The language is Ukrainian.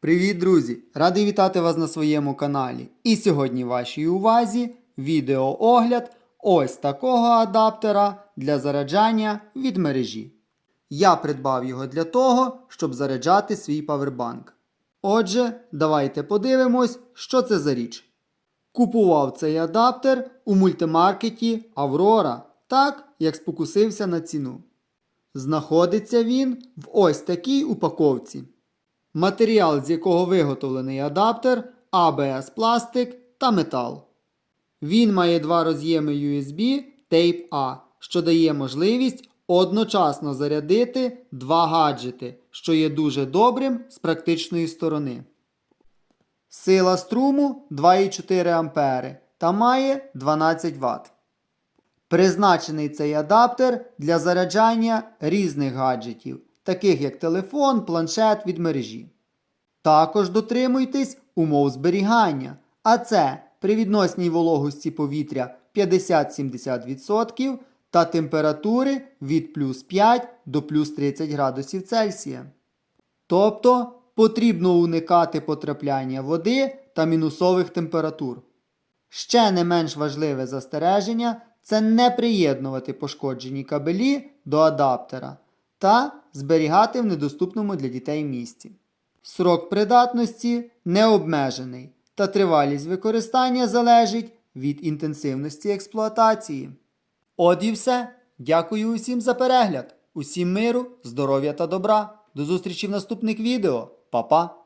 Привіт, друзі! Радий вітати вас на своєму каналі. І сьогодні вашій увазі відеоогляд ось такого адаптера для заряджання від мережі. Я придбав його для того, щоб заряджати свій павербанк. Отже, давайте подивимось, що це за річ. Купував цей адаптер у мультимаркеті Аврора, так як спокусився на ціну. Знаходиться він в ось такій упаковці. Матеріал, з якого виготовлений адаптер, ABS пластик та метал. Він має два роз'єми USB Type-A, що дає можливість одночасно зарядити два гаджети, що є дуже добрим з практичної сторони. Сила струму 2,4 А та має 12 Вт. Призначений цей адаптер для заряджання різних гаджетів, таких як телефон, планшет від мережі. Також дотримуйтесь умов зберігання, а це при відносній вологості повітря 50-70% та температури від плюс 5 до плюс 30 градусів Цельсія. Тобто потрібно уникати потрапляння води та мінусових температур. Ще не менш важливе застереження це не приєднувати пошкоджені кабелі до адаптера та зберігати в недоступному для дітей місці. Срок придатності не обмежений та тривалість використання залежить від інтенсивності експлуатації. От і все. Дякую усім за перегляд. Усім миру, здоров'я та добра. До зустрічі в наступних відео. Па-па!